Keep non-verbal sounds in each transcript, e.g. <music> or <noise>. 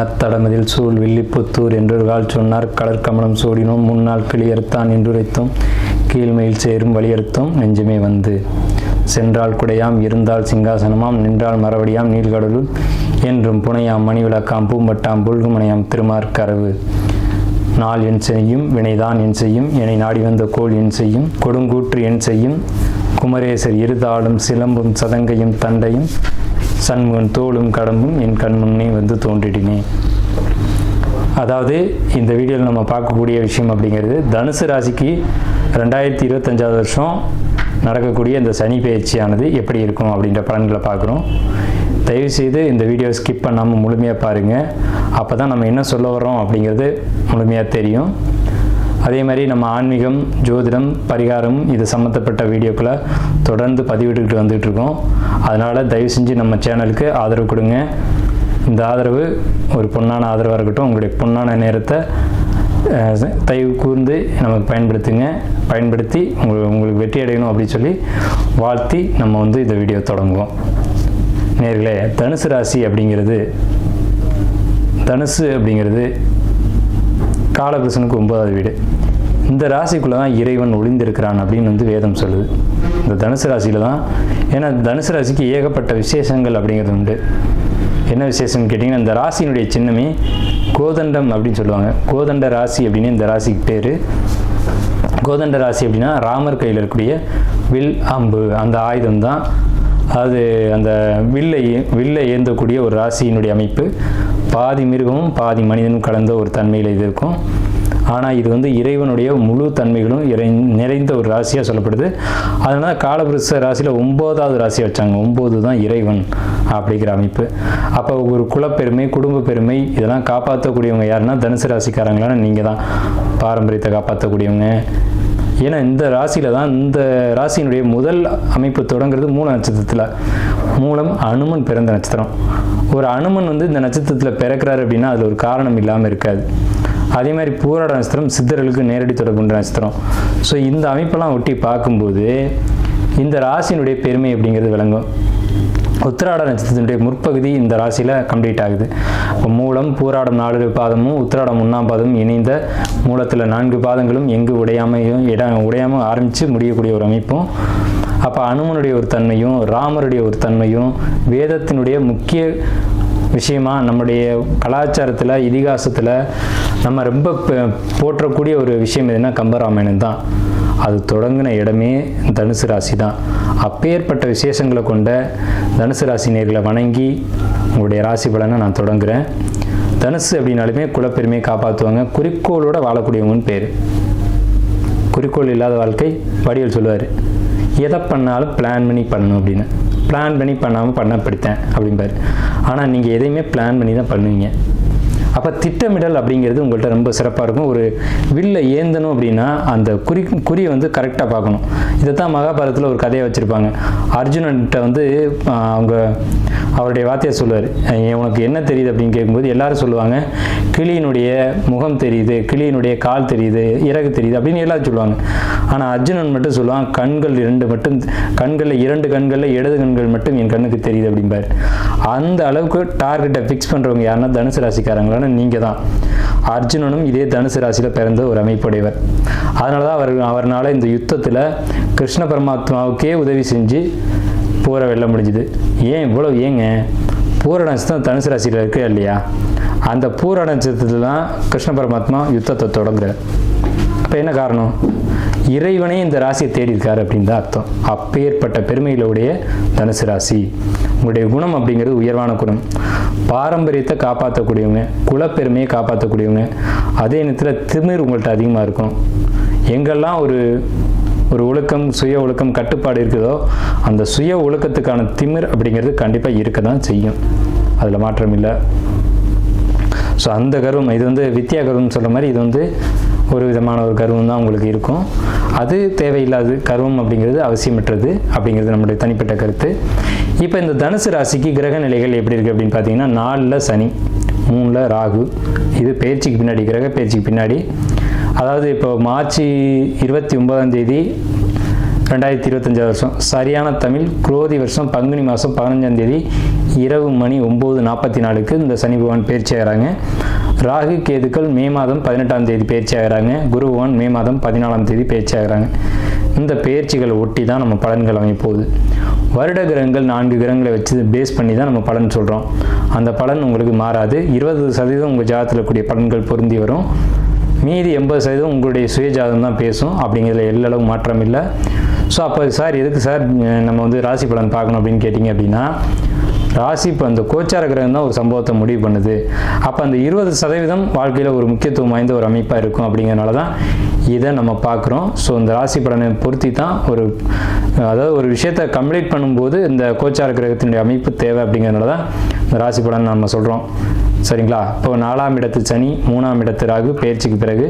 சொன்னார் தடமதில் சூழ் வில்லிப்புத்தூர் என்றொரு கால் சொன்னார் கடற்கமலம் சூடினோம் முன்னால் கிளியறுத்தான் என்றுரைத்தோம் கீழ்மையில் சேரும் வலியுறுத்தும் நெஞ்சமே வந்து. சென்றால் குடையாம் இருந்தால் சிங்காசனமாம் நின்றால் மறுபடியாம் நீள்கடலுள். என்றும் புனையாம் மணி விளக்காம் பூம்பட்டாம் புல்குமனையாம் திருமார்கரவு நாள் என் செய்யும் வினைதான் என் செய்யும் என்னை நாடி வந்த கோள் என் செய்யும் கொடுங்கூற்று என் செய்யும். குமரேசர் இருதாளும் சிலம்பும் சதங்கையும் தண்டையும். சண்முகன் தோளும் கடம்பும் என் கண்முன்னே வந்து தோன்றிடினே. அதாவது இந்த வீடியோவில் நம்ம பார்க்கக்கூடிய விஷயம் அப்படிங்கிறது தனுசு ராசிக்கு ரெண்டாயிரத்தி இருபத்தஞ்சாவது வருஷம் நடக்கக்கூடிய இந்த சனி பயிற்சியானது எப்படி இருக்கும் அப்படின்ற பலன்களை பார்க்குறோம். தயவுசெய்து இந்த வீடியோ ஸ்கிப் பண்ணாமல் முழுமையாக பாருங்கள் அப்போ தான் நம்ம என்ன சொல்ல வரோம் அப்படிங்கிறது முழுமையாக தெரியும். அதே மாதிரி நம்ம ஆன்மீகம் ஜோதிடம் பரிகாரம் இது சம்மந்தப்பட்ட வீடியோக்களை தொடர்ந்து பதிவிட்டுக்கிட்டு வந்துகிட்டு இருக்கோம் அதனால் தயவு செஞ்சு நம்ம சேனலுக்கு ஆதரவு கொடுங்க. இந்த ஆதரவு ஒரு பொன்னான ஆதரவாக இருக்கட்டும் உங்களுடைய பொன்னான நேரத்தை தயவு கூர்ந்து நமக்கு பயன்படுத்துங்க. பயன்படுத்தி உங்களுக்கு உங்களுக்கு வெற்றி அடையணும் அப்படின்னு சொல்லி வாழ்த்தி நம்ம வந்து இந்த வீடியோ தொடங்குவோம். நேர்களே தனுசு ராசி அப்படிங்கிறது தனுசு அப்படிங்கிறது காலகிருஷ்ணனுக்கு ஒன்பதாவது வீடு. இந்த ராசிக்குள்ளே தான் இறைவன் ஒளிந்திருக்கிறான் அப்படின்னு வந்து வேதம் சொல்லுது. இந்த தனுசு ராசியில் தான் ஏன்னா தனுசு ராசிக்கு ஏகப்பட்ட விசேஷங்கள் அப்படிங்கிறது உண்டு. என்ன விசேஷம்னு கேட்டிங்கன்னா இந்த ராசியினுடைய சின்னமே கோதண்டம் அப்படின்னு சொல்லுவாங்க. கோதண்ட ராசி அப்படின்னு இந்த ராசிக்கு பேர். கோதண்ட ராசி அப்படின்னா ராமர் கையில் இருக்கக்கூடிய வில் அம்பு. அந்த ஆயுதம் தான் அது அந்த வில்லை வில்லை ஏந்தக்கூடிய ஒரு ராசியினுடைய அமைப்பு. பாதி மிருகமும் பாதி மனிதனும் கலந்த ஒரு தன்மையில் இது இருக்கும். ஆனால் இது வந்து இறைவனுடைய முழு தன்மைகளும் இறை நிறைந்த ஒரு ராசியாக சொல்லப்படுது. அதனால காலபுருஷ ராசியில் ஒம்போதாவது ராசியை வச்சாங்க. ஒம்பது தான் இறைவன் அப்படிங்கிற அமைப்பு. அப்போ ஒரு குலப்பெருமை குடும்ப பெருமை இதெல்லாம் காப்பாற்றக்கூடியவங்க யாருன்னா தனுசு ராசிக்காரங்களான நீங்கள் தான். பாரம்பரியத்தை காப்பாற்றக்கூடியவங்க ஏன்னா இந்த ராசியில தான் இந்த ராசியினுடைய முதல் அமைப்பு தொடங்குறது மூல நட்சத்திரத்தில். மூலம் அனுமன் பிறந்த நட்சத்திரம். ஒரு அனுமன் வந்து இந்த நட்சத்திரத்தில் பிறக்கிறாரு அப்படின்னா அதில் ஒரு காரணம் இல்லாமல் இருக்காது. அதே மாதிரி பூராட நட்சத்திரம் சித்தர்களுக்கு நேரடி தொடர்புன்ற நட்சத்திரம். ஸோ இந்த அமைப்பெல்லாம் ஒட்டி பார்க்கும்போது இந்த ராசியினுடைய பெருமை அப்படிங்கிறது விளங்கும். உத்திராட நட்சத்திரத்தினுடைய முற்பகுதி இந்த ராசியில் கம்ப்ளீட் ஆகுது. இப்போ மூலம் பூராடம் நாலு பாதமும் உத்திராடம் ஒன்றாம் பாதமும் இணைந்த மூலத்தில் நான்கு பாதங்களும் எங்கு உடையாமையும் இட உடையாமல் ஆரம்பித்து முடியக்கூடிய ஒரு அமைப்பும். அப்போ அனுமனுடைய ஒரு தன்மையும் ராமருடைய ஒரு தன்மையும் வேதத்தினுடைய முக்கிய விஷயமா நம்முடைய கலாச்சாரத்தில் இதிகாசத்தில் நம்ம ரொம்ப போற்றக்கூடிய ஒரு விஷயம் எதுனா கம்பராமாயணம் தான். அது தொடங்கின இடமே தனுசு ராசி தான். அப்பேற்பட்ட விசேஷங்களை கொண்ட தனுசு ராசி நேர்களை வணங்கி உங்களுடைய ராசி பலனை நான் தொடங்குகிறேன் தனுசு அப்படின்னாலுமே குலப்பெருமையை காப்பாற்றுவாங்க குறிக்கோளோட வாழக்கூடியவங்கன்னு பேர். குறிக்கோள் இல்லாத வாழ்க்கை வடிவல் சொல்லுவார். எதை பண்ணாலும் பிளான் பண்ணி பண்ணணும் அப்படின்னு. பிளான் பண்ணி பண்ணாமல் பண்ண பிடித்தேன் அப்படிம்பார். ஆனால் நீங்கள் எதையுமே பிளான் பண்ணி தான் பண்ணுவீங்க. அப்போ திட்டமிடல் அப்படிங்கிறது உங்கள்கிட்ட ரொம்ப சிறப்பாக இருக்கும். ஒரு வில்லை ஏந்தணும் அப்படின்னா அந்த குறி குறியை வந்து கரெக்டாக பார்க்கணும். இதை தான் மகாபாரதத்தில் ஒரு கதையை வச்சுருப்பாங்க. அர்ஜுனன்கிட்ட வந்து அவங்க அவருடைய வார்த்தையை சொல்லுவார். உனக்கு என்ன தெரியுது? அப்படின்னு கேட்கும்போது எல்லாரும் சொல்லுவாங்க கிளியினுடைய முகம் தெரியுது கிளியினுடைய கால் தெரியுது இறகு தெரியுது அப்படின்னு எல்லாரும் சொல்லுவாங்க. ஆனால் அர்ஜுனன் மட்டும் சொல்லுவான் கண்கள் இரண்டு மட்டும் கண்களில் இரண்டு கண்களில் இடது கண்கள் மட்டும் என் கண்ணுக்கு தெரியுது அப்படிம்பார். அந்த அளவுக்கு டார்கெட்டை ஃபிக்ஸ் பண்ணுறவங்க யாருன்னா தனுசு காரணம் நீங்கள் தான் அர்ஜுனனும் இதே தனுசு ராசியில் பிறந்த ஒரு அமைப்புடையவர். அதனால தான் அவர் அவர்னால இந்த யுத்தத்தில் கிருஷ்ண பரமாத்மாவுக்கே உதவி செஞ்சு போரை வெல்ல முடிஞ்சுது. ஏன் இவ்வளோ ஏங்க? பூர நட்சத்திரம் தனுசு ராசியில் இருக்கு இல்லையா? அந்த பூர நட்சத்திரத்தில் தான் கிருஷ்ண பரமாத்மா யுத்தத்தை தொடங்குறார். அப்போ என்ன காரணம்? இறைவனே இந்த ராசியை தேடி இருக்காரு அப்படின்னு தான் அர்த்தம். அப்பேற்பட்ட பெருமைகளுடைய தனுசு ராசி. உங்களுடைய குணம் அப்படிங்கிறது உயர்வான குணம். பாரம்பரியத்தை காப்பாற்றக்கூடியவங்க குலப்பெருமையை காப்பாற்றக்கூடியவங்க அதே நேரத்தில் திமிர் உங்கள்கிட்ட அதிகமாக இருக்கும். எங்கெல்லாம் ஒரு ஒரு ஒழுக்கம் சுய ஒழுக்கம் கட்டுப்பாடு இருக்குதோ அந்த சுய ஒழுக்கத்துக்கான திமிர் அப்படிங்கிறது கண்டிப்பாக இருக்க தான் செய்யும். அதில் மாற்றம் இல்லை. ஸோ அந்த கர்வம் இது வந்து வித்யா கர்வம்னு சொல்கிற மாதிரி இது வந்து ஒரு விதமான ஒரு கர்வம் தான் உங்களுக்கு இருக்கும். அது தேவையில்லாது கர்வம் அப்படிங்கிறது அவசியமற்றது அப்படிங்கிறது நம்முடைய தனிப்பட்ட கருத்து. இப்போ இந்த தனுசு ராசிக்கு கிரக நிலைகள் எப்படி இருக்குது அப்படின்னு பார்த்தீங்கன்னா நாலில் சனி மூணில் ராகு. இது பயிற்சிக்கு பின்னாடி கிரக பயிற்சிக்கு பின்னாடி. அதாவது இப்போ மார்ச் இருபத்தி ஒன்பதாம் தேதி ரெண்டாயிரத்தி இருபத்தஞ்சாவது வருஷம். சரியான தமிழ் குரோதி வருஷம் பங்குனி மாதம் பதினஞ்சாம் தேதி இரவு மணி ஒம்பது நாற்பத்தி நாலுக்கு இந்த சனி பகவான் பயிற்சி ஆகிறாங்க ராகு கேதுக்கள் மே மாதம் பதினெட்டாம் தேதி பயிற்சி ஆகிறாங்க. மே மாதம் பதினாலாம் தேதி பயிற்சி ஆகிறாங்க. இந்த பயிற்சிகளை ஒட்டி தான் நம்ம பலன்கள் அமைப்போகுது வருட கிரகங்கள் நான்கு கிரகங்களை வச்சு பேஸ் பண்ணி தான் நம்ம பலன் சொல்கிறோம் அந்த பலன் உங்களுக்கு மாறாது. இருபது சதவீதம் உங்கள் ஜாதத்தில் கூடிய பலன்கள் பொருந்தி வரும். மீதி எண்பது சதவீதம் உங்களுடைய சுயஜாதம் தான் பேசும். அப்படிங்கிறதுல எல்லளவு மாற்றம் இல்லை. ஸோ அப்போ சார் எதுக்கு சார் நம்ம வந்து ராசி பலன் பார்க்கணும் அப்படின்னு கேட்டிங்க அப்படின்னா ராசி இப்போ அந்த கோச்சார கிரகம் தான் ஒரு சம்பவத்தை முடிவு பண்ணுது. அப்போ அந்த இருபது சதவீதம் வாழ்க்கையில் ஒரு முக்கியத்துவம் வாய்ந்த ஒரு அமைப்பாக இருக்கும் அப்படிங்கிறனால தான் இதை நம்ம பார்க்குறோம் ஸோ இந்த ராசி பலனை பொருத்தி தான் ஒரு அதாவது ஒரு விஷயத்தை கம்ப்ளீட் பண்ணும்போது இந்த கோச்சார கிரகத்தினுடைய அமைப்பு தேவை அப்படிங்கிறனால தான் இந்த ராசி பலன் நம்ம சொல்கிறோம் சரிங்களா? இப்போ நாலாம் இடத்து சனி மூணாம் இடத்து ராகு பயிற்சிக்கு பிறகு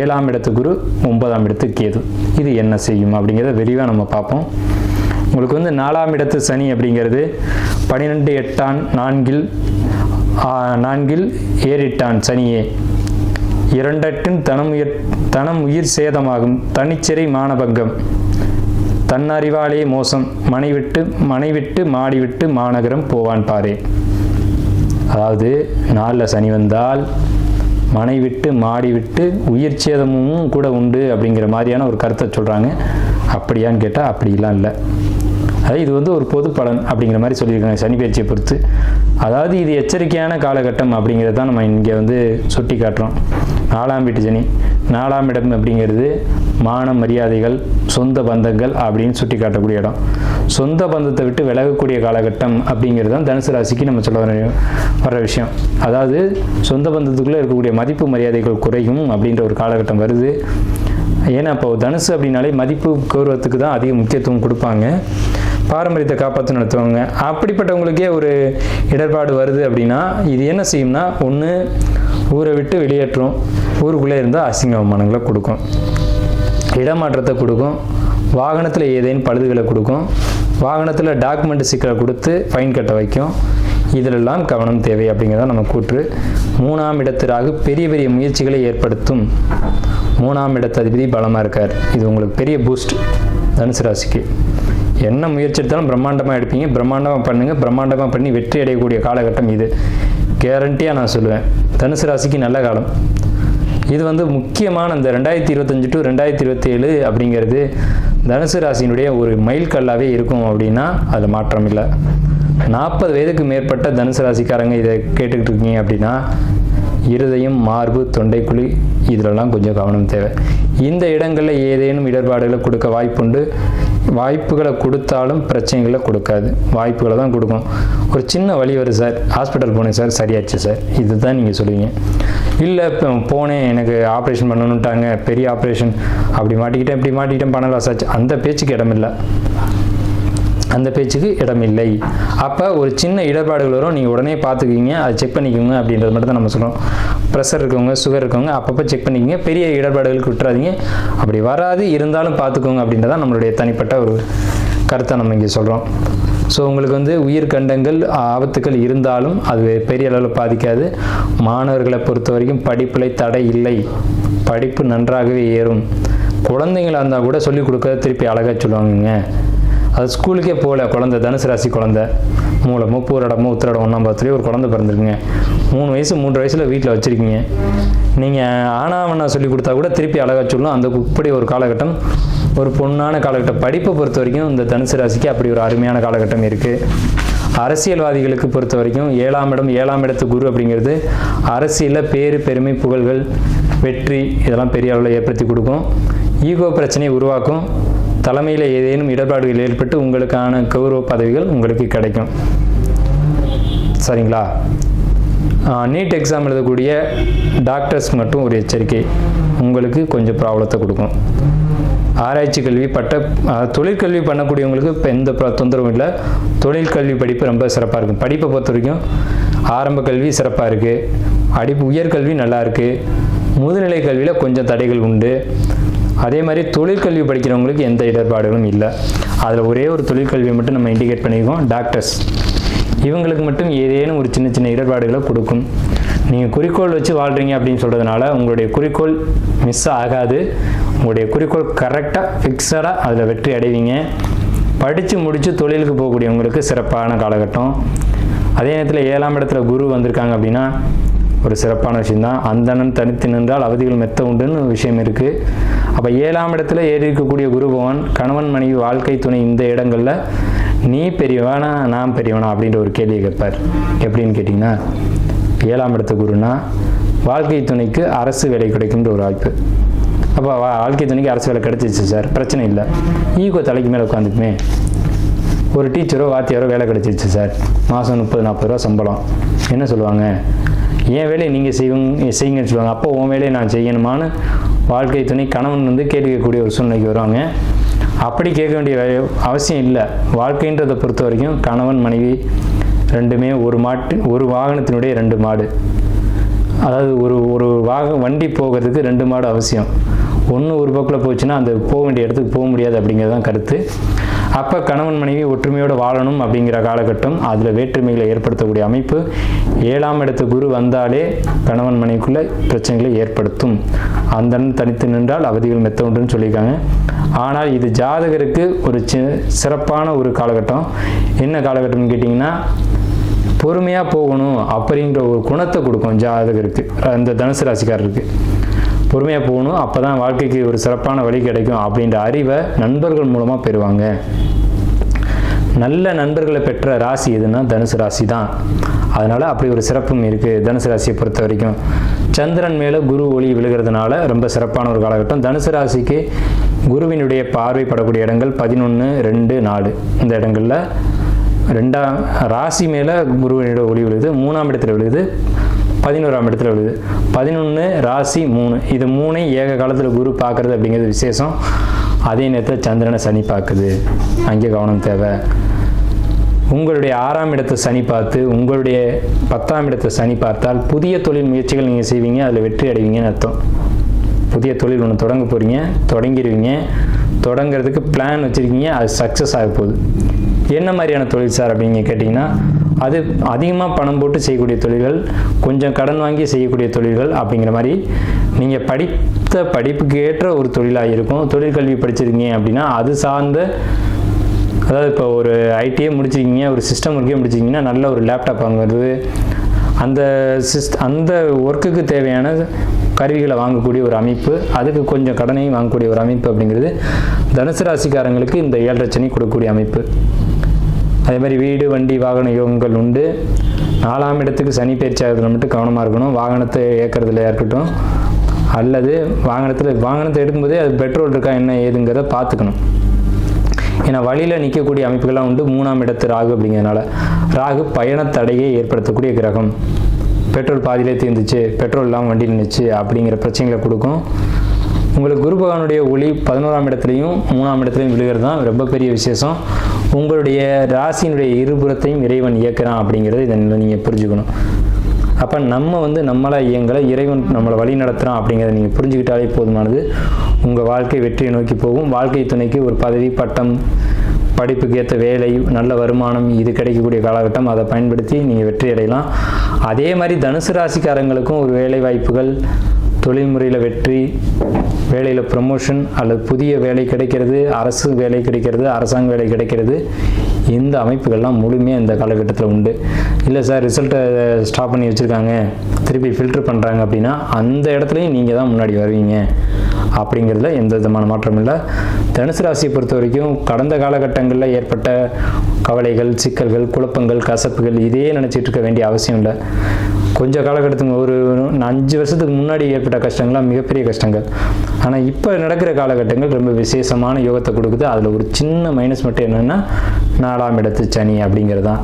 ஏழாம் இடத்து குரு ஒன்பதாம் இடத்து கேது. இது என்ன செய்யும் அப்படிங்கிறத விரிவாக நம்ம பார்ப்போம். உங்களுக்கு வந்து நாலாம் இடத்து சனி அப்படிங்கிறது பன்னிரெண்டு எட்டான் நான்கில் நான்கில் ஏறிட்டான் சனியே. இரண்டட்டின் தனம் உயிர் தனம் உயிர் சேதமாகும். தனிச்சிறை மானபங்கம். தன்னறிவாலே மோசம். மனைவிட்டு மனைவிட்டு மாடிவிட்டு மாநகரம் போவான் பாரே. அதாவது நாளில் சனி வந்தால் மனை விட்டு மாடி விட்டு உயிர் சேதமும் கூட உண்டு அப்படிங்கிற மாதிரியான ஒரு கருத்தை சொல்கிறாங்க அப்படியான்னு கேட்டால் அப்படிலாம் இல்லை. அதாவது இது வந்து ஒரு பொது பலன் அப்படிங்கிற மாதிரி சொல்லியிருக்காங்க சனி பயிற்சியை பொறுத்து. அதாவது இது எச்சரிக்கையான காலகட்டம் அப்படிங்கிறத தான் நம்ம இங்கே வந்து சுட்டி காட்டுறோம். நாலாம் வீட்டு சனி நாலாம் இடம் அப்படிங்கிறது மான மரியாதைகள் சொந்த பந்தங்கள் அப்படின்னு சுட்டி காட்டக்கூடிய இடம். சொந்த பந்தத்தை விட்டு விலகக்கூடிய காலகட்டம் அப்படிங்கிறது தான் தனுசு ராசிக்கு நம்ம சொல்ல வர விஷயம். அதாவது சொந்த பந்தத்துக்குள்ளே இருக்கக்கூடிய மதிப்பு மரியாதைகள் குறையும் அப்படின்ற ஒரு காலகட்டம் வருது. ஏன்னா இப்போ தனுசு அப்படின்னாலே மதிப்பு கௌரவத்துக்கு தான் அதிக முக்கியத்துவம் கொடுப்பாங்க. பாரம்பரியத்தை காப்பாற்ற நடத்துவாங்க. அப்படிப்பட்டவங்களுக்கே ஒரு இடர்பாடு வருது அப்படின்னா இது என்ன செய்யும்னா ஒன்று ஊரை விட்டு வெளியேற்றும். ஊருக்குள்ளே இருந்தால் அசிங்க அவமானங்களை கொடுக்கும். இடமாற்றத்தை கொடுக்கும். வாகனத்தில் ஏதேனும் பழுதுகளை கொடுக்கும். வாகனத்தில் டாக்குமெண்ட் சிக்கலை கொடுத்து ஃபைன் கட்ட வைக்கும். இதிலெல்லாம் கவனம் தேவை அப்படிங்கிறத நம்ம கூற்று. மூணாம் இடத்திலாக பெரிய பெரிய முயற்சிகளை ஏற்படுத்தும். மூணாம் இடத்து அதிபதி பலமாக இருக்கார். இது உங்களுக்கு பெரிய பூஸ்ட் தனுசு ராசிக்கு. என்ன முயற்சி எடுத்தாலும் பிரம்மாண்டமாக எடுப்பீங்க. பிரம்மாண்டமாக பண்ணுங்கள் பிரம்மாண்டமாக பண்ணி வெற்றி அடையக்கூடிய காலகட்டம் இது. கேரண்டியாக நான் சொல்லுவேன். தனுசு ராசிக்கு நல்ல காலம். இது வந்து முக்கியமான இந்த ரெண்டாயிரத்தி இருபத்தஞ்சு டு ரெண்டாயிரத்தி இருபத்தி ஏழு அப்படிங்கிறது தனுசு ராசியினுடைய ஒரு மைல்கல்லாகவே இருக்கும் அப்படின்னா அதில் மாற்றம் இல்லை. நாற்பது வயதுக்கு மேற்பட்ட தனுசு ராசிக்காரங்க இதை கேட்டுக்கிட்டு இருக்கீங்க அப்படின்னா இருதயம் மார்பு தொண்டைக்குழி இதிலெல்லாம் கொஞ்சம் கவனம் தேவை. இந்த இடங்களில் ஏதேனும் இடர்பாடுகளை கொடுக்க வாய்ப்புண்டு. வாய்ப்புகளை கொடுத்தாலும் பிரச்சனைகளை கொடுக்காது. வாய்ப்புகளை தான் கொடுக்கும் ஒரு சின்ன வழி வருது சார். ஹாஸ்பிட்டல் போனேன் சார். சரியாச்சு சார். இதுதான் நீங்கள் சொல்லுவீங்க. இல்லை இப்போ போனேன். எனக்கு ஆப்ரேஷன் பண்ணணுன்ட்டாங்க பெரிய ஆப்ரேஷன். அப்படி மாட்டிக்கிட்டேன் இப்படி மாட்டிக்கிட்டேன். பணம் லாஸ் ஆச்சு. அந்த பேச்சுக்கு இடமில்லை. அந்த பேச்சுக்கு இடமில்லை. அப்போ ஒரு சின்ன இடர்பாடுகள் வரும். நீங்கள் உடனே பார்த்துக்குவீங்க. அதை செக் பண்ணிக்கோங்க அப்படின்றது மட்டும் தான் நம்ம சொல்கிறோம் ப்ரெஷர் இருக்கவங்க சுகர் இருக்கவங்க அப்பப்போ செக் பண்ணிக்கோங்க. பெரிய இடர்பாடுகளுக்கு விட்டுறாதீங்க. அப்படி வராது. இருந்தாலும் பார்த்துக்கோங்க அப்படின்றதான் நம்மளுடைய தனிப்பட்ட ஒரு கருத்தை நம்ம இங்கே சொல்கிறோம் ஸோ உங்களுக்கு வந்து உயிர் கண்டங்கள் ஆபத்துக்கள் இருந்தாலும் அது பெரிய அளவில் பாதிக்காது. மாணவர்களை பொறுத்த வரைக்கும் படிப்பில் தடை இல்லை. படிப்பு நன்றாகவே ஏறும். குழந்தைங்களாக இருந்தால் கூட சொல்லிக் கொடுக்க திருப்பி அழகாக சொல்லுவாங்கங்க. அது ஸ்கூலுக்கே போகல. குழந்தை தனுசு ராசி குழந்தை. மூலமோ பூரடமோ உத்திரடம் ஒன்றாம் பத்துலேயே ஒரு குழந்த பிறந்திருக்குங்க. மூணு வயசு மூன்று வயசில் வீட்டில் வச்சுருக்கீங்க. நீங்கள் ஆனாவண்ணா சொல்லி கொடுத்தா கூட திருப்பி அழகாக சொல்லும் அந்த இப்படி ஒரு காலகட்டம் ஒரு பொண்ணான காலகட்டம். படிப்பை பொறுத்த வரைக்கும் இந்த தனுசு ராசிக்கு அப்படி ஒரு அருமையான காலகட்டம் இருக்குது அரசியல்வாதிகளுக்கு பொறுத்த வரைக்கும் ஏழாம் இடம் ஏழாம் இடத்து குரு அப்படிங்கிறது அரசியலில் பேரு பெருமை புகழ்கள் வெற்றி இதெல்லாம் பெரிய அளவில் ஏற்படுத்தி கொடுக்கும். ஈகோ பிரச்சனையை உருவாக்கும். தலைமையில் ஏதேனும் இடர்பாடுகள் ஏற்பட்டு உங்களுக்கான கௌரவ பதவிகள் உங்களுக்கு கிடைக்கும். சரிங்களா? நீட் எக்ஸாம் எழுதக்கூடிய டாக்டர்ஸ் மட்டும் ஒரு எச்சரிக்கை. உங்களுக்கு கொஞ்சம் ப்ராப்ளத்தை கொடுக்கும். ஆராய்ச்சி கல்வி பட்ட தொழிற்கல்வி பண்ணக்கூடியவங்களுக்கு இப்போ எந்த தொந்தரவும் இல்லை. தொழிற்கல்வி படிப்பு ரொம்ப சிறப்பாக இருக்கும். படிப்பை பொறுத்த வரைக்கும் ஆரம்ப கல்வி சிறப்பாக இருக்குது அடிப்பு உயர்கல்வி நல்லா இருக்குது முதுநிலை கல்வியில் கொஞ்சம் தடைகள் உண்டு. அதே மாதிரி தொழிற்கல்வி படிக்கிறவங்களுக்கு எந்த இடர்பாடுகளும் இல்லை. அதில் ஒரே ஒரு தொழிற்கல்வியை மட்டும் நம்ம இண்டிகேட் பண்ணியிருக்கோம் டாக்டர்ஸ் இவங்களுக்கு மட்டும் ஏதேனும் ஒரு சின்ன சின்ன இடர்பாடுகளை கொடுக்கும். நீங்கள் குறிக்கோள் வச்சு வாழ்கிறீங்க அப்படின்னு சொல்கிறதுனால உங்களுடைய குறிக்கோள் மிஸ் ஆகாது. உங்களுடைய குறிக்கோள் கரெக்டாக ஃபிக்ஸடாக அதில் வெற்றி அடைவீங்க. படித்து முடித்து தொழிலுக்கு போகக்கூடியவங்களுக்கு சிறப்பான காலகட்டம். அதே நேரத்தில் ஏழாம் இடத்துல குரு வந்திருக்காங்க அப்படின்னா ஒரு சிறப்பான விஷயம்தான். அந்தணன் தனித்து நின்றால் அவதிகள் மெத்த உண்டுன்னு விஷயம் இருக்குது அப்போ ஏழாம் இடத்துல ஏறி இருக்கக்கூடிய குரு பகவான் கணவன் மனைவி வாழ்க்கை துணை இந்த இடங்களில் நீ பெரியவனா நான் பெரியவனா? அப்படின்ற ஒரு கேள்வியை கேட்பார். எப்படின்னு கேட்டிங்கன்னா ஏழாம் இடத்து குருனா வாழ்க்கை துணைக்கு அரசு வேலை கிடைக்குன்ற ஒரு வாய்ப்பு. அப்போ வா- வாழ்க்கை துணைக்கு அரசு வேலை கிடைச்சிச்சு சார். பிரச்சனை இல்லை. ஈகோ தலைக்கு மேலே உட்காந்துக்குமே. ஒரு டீச்சரோ வாத்தியாரோ வேலை கிடச்சிருச்சு சார். மாதம் முப்பது நாற்பது ரூபா சம்பளம். என்ன சொல்லுவாங்க? என் வேலையை நீங்கள் செய்வங்க செய்யுங்கன்னு சொல்லுவாங்க. அப்போ உன் வேலையை நான் செய்யணுமான்னு வாழ்க்கை துணை கணவன் வந்து கேட்டுக்கக்கூடிய கேட்கக்கூடிய ஒரு சூழ்நிலைக்கு வருவாங்க. அப்படி கேட்க வேண்டிய அவசியம் இல்லை. வாழ்க்கைன்றதை பொறுத்த வரைக்கும் கணவன் மனைவி ரெண்டுமே ஒரு மாட்டு ஒரு வாகனத்தினுடைய ரெண்டு மாடு. அதாவது ஒரு ஒரு வாக வண்டி போகிறதுக்கு ரெண்டு மாடு அவசியம். ஒன்று ஒரு பக்கில் போச்சுன்னா அந்த போக வேண்டிய இடத்துக்கு போக முடியாது அப்படிங்கிறது தான் கருத்து. அப்போ கணவன் மனைவி ஒற்றுமையோடு வாழணும் அப்படிங்கிற காலகட்டம் அதில் வேற்றுமைகளை ஏற்படுத்தக்கூடிய அமைப்பு. ஏழாம் இடத்து குரு வந்தாலே கணவன் மனைவிக்குள்ள பிரச்சனைகளை ஏற்படுத்தும். அந்த தனித்து நின்றால் அவதிகள் மெத்த உண்டுன்னு சொல்லியிருக்காங்க. ஆனால் இது ஜாதகருக்கு ஒரு சிறப்பான ஒரு காலகட்டம். என்ன காலகட்டம்னு கேட்டிங்கன்னா பொறுமையாக போகணும் அப்படிங்கிற ஒரு குணத்தை கொடுக்கும் ஜாதகருக்கு அந்த தனுசு ராசிக்காரருக்கு. பொறுமையாக போகணும். அப்போ தான் வாழ்க்கைக்கு ஒரு சிறப்பான வழி கிடைக்கும் அப்படின்ற அறிவை நண்பர்கள் மூலமாக பெறுவாங்க. நல்ல நண்பர்களை பெற்ற ராசி எதுன்னா தனுசு ராசி தான். அதனால் அப்படி ஒரு சிறப்பும் இருக்குது தனுசு ராசியை பொறுத்த வரைக்கும். சந்திரன் மேலே குரு ஒளி விழுகிறதுனால ரொம்ப சிறப்பான ஒரு காலகட்டம். தனுசு ராசிக்கு குருவினுடைய பார்வைப்படக்கூடிய இடங்கள் பதினொன்று ரெண்டு நாலு. இந்த இடங்களில் ரெண்டாம் ராசி மேலே குருவினோட ஒளி விழுது மூணாம் இடத்துல விழுது பதினோராம் இடத்துல விழுது. பதினொன்று ராசி மூணு. இது மூணை ஏக காலத்தில் குரு பார்க்குறது அப்படிங்கிறது விசேஷம். அதே நேரத்தில் சந்திரனை சனி பார்க்குது. அங்கே கவனம் தேவை. உங்களுடைய ஆறாம் இடத்தை சனி பார்த்து உங்களுடைய பத்தாம் இடத்தை சனி பார்த்தால் புதிய தொழில் முயற்சிகள் நீங்கள் செய்வீங்க அதில் வெற்றி அடைவீங்கன்னு அர்த்தம். புதிய தொழில் ஒன்று தொடங்க போகிறீங்க தொடங்கிடுவீங்க தொடங்குறதுக்கு பிளான் வச்சுருக்கீங்க அது சக்ஸஸ் ஆக போகுது. என்ன மாதிரியான தொழில் சார் அப்படிங்க கேட்டிங்கன்னா அது அதிகமாக பணம் போட்டு செய்யக்கூடிய தொழில்கள் கொஞ்சம் கடன் வாங்கி செய்யக்கூடிய தொழில்கள் அப்படிங்கிற மாதிரி நீங்கள் படித்த படிப்புக்கு ஏற்ற ஒரு தொழிலாக இருக்கும். தொழிற்கல்வி படிச்சிருக்கீங்க அப்படின்னா அது சார்ந்த அதாவது இப்போ ஒரு ஐடியே முடிச்சிருக்கீங்க ஒரு சிஸ்டம் ஒர்க்கே முடிச்சிருக்கீங்கன்னா நல்ல ஒரு லேப்டாப் வாங்குறது அந்த சிஸ்ட் அந்த ஒர்க்குக்கு தேவையான கருவிகளை வாங்கக்கூடிய ஒரு அமைப்பு அதுக்கு கொஞ்சம் கடனையும் வாங்கக்கூடிய ஒரு அமைப்பு அப்படிங்கிறது தனுசு ராசிக்காரங்களுக்கு இந்த ஏழரை சனி கொடுக்கக்கூடிய அமைப்பு. அதே மாதிரி வீடு வண்டி வாகன யோகங்கள் உண்டு. நாலாம் இடத்துக்கு சனி பயிற்சி ஆகிறதுல மட்டும் கவனமாக இருக்கணும். வாகனத்தை இயக்கிறதுல இருக்கட்டும். அல்லது வாகனத்தில் வாகனத்தை எடுக்கும்போதே அது பெட்ரோல் இருக்கா என்ன ஏதுங்கிறத பார்த்துக்கணும். ஏன்னா வழியில் நிற்கக்கூடிய அமைப்புகள்லாம் உண்டு. மூணாம் இடத்து ராகு அப்படிங்கிறதுனால. ராகு பயணத்தடையை ஏற்படுத்தக்கூடிய கிரகம். பெட்ரோல் பாதியிலே தீர்ந்துச்சு. பெட்ரோல் இல்லாமல் வண்டி நின்றுச்சு அப்படிங்கிற பிரச்சனைகளை கொடுக்கும். உங்களுக்கு குரு பகவானுடைய ஒளி பதினோராம் இடத்துலையும் மூணாம் இடத்துலையும் விழுகிறது தான் ரொம்ப பெரிய விசேஷம். உங்களுடைய ராசியினுடைய இருபுறத்தையும் இறைவன் இயக்கிறான் அப்படிங்கிறது இதை நீங்கள் புரிஞ்சுக்கணும். அப்போ நம்ம வந்து நம்மளாக இயங்கலை இறைவன் நம்மளை வழி நடத்துகிறான் அப்படிங்கிறத நீங்கள் புரிஞ்சுக்கிட்டாலே போதுமானது. உங்கள் வாழ்க்கை வெற்றியை நோக்கி போகும். வாழ்க்கை துணைக்கு ஒரு பதவி பட்டம் படிப்புக்கு ஏற்ற வேலை நல்ல வருமானம் இது கிடைக்கக்கூடிய காலகட்டம் அதை பயன்படுத்தி நீங்கள் வெற்றி அடையலாம். அதே மாதிரி தனுசு ராசிக்காரங்களுக்கும் ஒரு வேலை வாய்ப்புகள் தொழில்முறையில் வெற்றி வேலையில் ப்ரமோஷன் அல்லது புதிய வேலை கிடைக்கிறது அரசு வேலை கிடைக்கிறது அரசாங்க வேலை கிடைக்கிறது இந்த அமைப்புகள்லாம் முழுமையாக இந்த காலகட்டத்தில் உண்டு. இல்லை சார் ரிசல்ட்டை ஸ்டாப் பண்ணி வச்சுருக்காங்க திருப்பி ஃபில்டர் பண்ணுறாங்க அப்படின்னா அந்த இடத்துலையும் நீங்கள் தான் முன்னாடி வருவீங்க. அப்படிங்கிறதுல எந்த விதமான மாற்றம் இல்லை. தனுசு ராசியை பொறுத்த வரைக்கும் கடந்த காலகட்டங்களில் ஏற்பட்ட கவலைகள் சிக்கல்கள் குழப்பங்கள் கசப்புகள் இதே நினச்சிட்டு இருக்க வேண்டிய அவசியம் இல்லை. கொஞ்சம் காலகட்டத்துக்கு ஒரு அஞ்சு வருஷத்துக்கு முன்னாடி ஏற்பட்ட கஷ்டங்கள்லாம் மிகப்பெரிய கஷ்டங்கள். ஆனால் இப்போ நடக்கிற காலகட்டங்கள் ரொம்ப விசேஷமான யோகத்தை கொடுக்குது. அதில் ஒரு சின்ன மைனஸ் மட்டும் என்னென்னா நாலாம் இடத்து சனி அப்படிங்கிறது தான்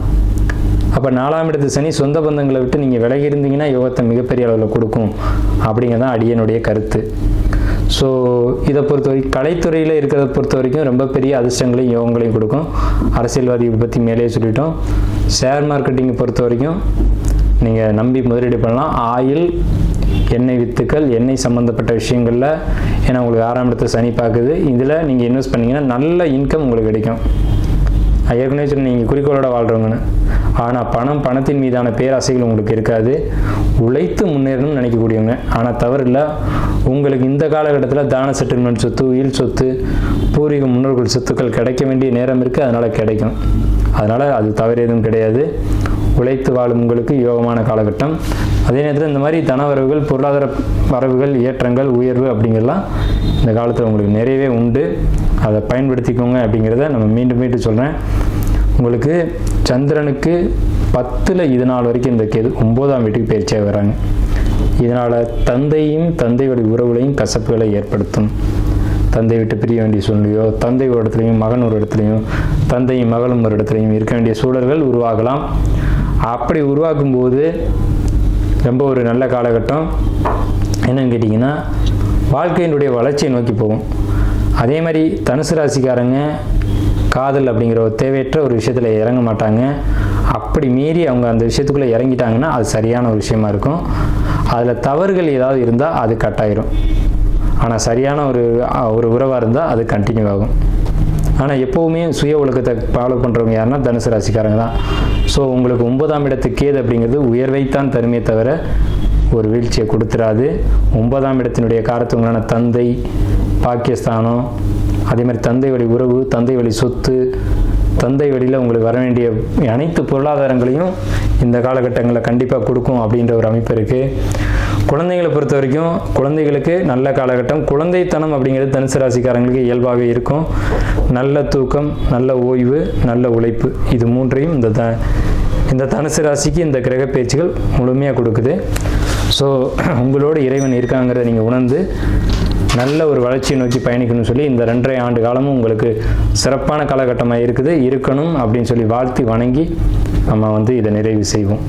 அப்போ நாலாம் இடத்து சனி சொந்த பந்தங்களை விட்டு நீங்கள் விலகி இருந்தீங்கன்னா யோகத்தை மிகப்பெரிய அளவில் கொடுக்கும் அப்படிங்கிறது தான் அடியனுடைய கருத்து. ஸோ இதை பொறுத்த வரைக்கும் கலைத்துறையில் இருக்கிறத பொறுத்த வரைக்கும் ரொம்ப பெரிய அதிர்ஷ்டங்களையும் யோகங்களையும் கொடுக்கும். அரசியல்வாதிகளை பற்றி மேலேயே சொல்லிட்டோம். ஷேர் மார்க்கெட்டிங்கை பொறுத்த வரைக்கும் நீங்கள் நம்பி முதலீடு பண்ணலாம். ஆயில் எண்ணெய் வித்துக்கள் எண்ணெய் சம்மந்தப்பட்ட விஷயங்களில் ஏன்னா உங்களுக்கு ஆறாம் இடத்துல சனி பார்க்குது இதில் நீங்கள் இன்வெஸ்ட் பண்ணீங்கன்னா நல்ல இன்கம் உங்களுக்கு கிடைக்கும். ஏற்கனவே சொன்னேன் நீங்கள் குறிக்கோளோட வாழ்கிறவங்கன்னு ஆனால் பணம் பணத்தின் மீதான பேராசைகள் உங்களுக்கு இருக்காது. உழைத்து முன்னேறணும்னு நினைக்கக்கூடியவங்க. ஆனால் தவறில்லை உங்களுக்கு இந்த காலகட்டத்தில் தான செட்டில்மெண்ட் சொத்து உயில் சொத்து பூர்வீக முன்னோர்கள் சொத்துக்கள் கிடைக்க வேண்டிய நேரம் இருக்குது அதனால் கிடைக்கும். அதனால் அது தவறு எதுவும் கிடையாது. உழைத்து வாழும் உங்களுக்கு யோகமான காலகட்டம். அதே நேரத்தில் இந்த மாதிரி தன வரவுகள் பொருளாதார வரவுகள் ஏற்றங்கள் உயர்வு அப்படிங்கிறலாம் இந்த காலத்தில் உங்களுக்கு நிறையவே உண்டு. அதை பயன்படுத்திக்கோங்க அப்படிங்கிறத நம்ம மீண்டும் மீண்டும் சொல்கிறேன் உங்களுக்கு சந்திரனுக்கு பத்தில் இது நாள் வரைக்கும் இந்த கேது ஒம்போதாம் வீட்டுக்கு பயிற்சியாக வராங்க. இதனால் தந்தையும் தந்தையோட உறவுகளையும் கசப்புகளை ஏற்படுத்தும். தந்தை விட்டு பிரிய வேண்டிய சூழ்நிலையோ தந்தை ஒரு இடத்துலையும் மகன் ஒரு இடத்துலையும் தந்தையும் மகளும் ஒரு இடத்துலையும் இருக்க வேண்டிய சூழல்கள் உருவாகலாம். அப்படி உருவாக்கும் போது ரொம்ப ஒரு நல்ல காலகட்டம். என்னன்னு கேட்டிங்கன்னா வாழ்க்கையினுடைய வளர்ச்சியை நோக்கி போகும். அதே மாதிரி தனுசு ராசிக்காரங்க காதல் அப்படிங்கிற ஒரு தேவையற்ற ஒரு விஷயத்தில் இறங்க மாட்டாங்க. அப்படி மீறி அவங்க அந்த விஷயத்துக்குள்ளே இறங்கிட்டாங்கன்னா அது சரியான ஒரு விஷயமா இருக்கும். அதில் தவறுகள் ஏதாவது இருந்தால் அது கட்டாயிரும். ஆனால் சரியான ஒரு ஒரு உறவாக இருந்தால் அது கண்டினியூ ஆகும். ஆனால் எப்போவுமே சுய ஒழுக்கத்தை ஃபாலோ பண்ணுறவங்க யாருன்னா தனுசு ராசிக்காரங்க தான். ஸோ உங்களுக்கு ஒன்பதாம் இடத்து கேது அப்படிங்கிறது உயர்வைத்தான் தருமே தவிர ஒரு வீழ்ச்சியை கொடுத்துடாது ஒன்பதாம் இடத்தினுடைய காரத்துவங்களான தந்தை பாகிஸ்தானம் அதே மாதிரி தந்தை வழி உறவு தந்தை வழி சொத்து தந்தை வழியில் உங்களுக்கு வர வேண்டிய அனைத்து பொருளாதாரங்களையும் இந்த காலகட்டங்களில் கண்டிப்பாக கொடுக்கும் அப்படின்ற ஒரு அமைப்பு இருக்குது குழந்தைகளை பொறுத்த வரைக்கும் குழந்தைகளுக்கு நல்ல காலகட்டம். குழந்தைத்தனம் அப்படிங்கிறது தனுசு ராசிக்காரங்களுக்கு இயல்பாகவே இருக்கும். நல்ல தூக்கம் நல்ல ஓய்வு நல்ல உழைப்பு. இது மூன்றையும் இந்த த இந்த தனுசு ராசிக்கு இந்த கிரக பேச்சுகள் முழுமையாக கொடுக்குது. ஸோ <clears throat> உங்களோட இறைவன் இருக்காங்கிறத நீங்கள் உணர்ந்து நல்ல ஒரு வளர்ச்சியை நோக்கி பயணிக்கணும்னு சொல்லி இந்த ரெண்டரை ஆண்டு காலமும் உங்களுக்கு சிறப்பான காலகட்டமாக இருக்குது. இருக்கணும் அப்படின்னு சொல்லி வாழ்த்தி வணங்கி நம்ம வந்து இதை நிறைவு செய்வோம்.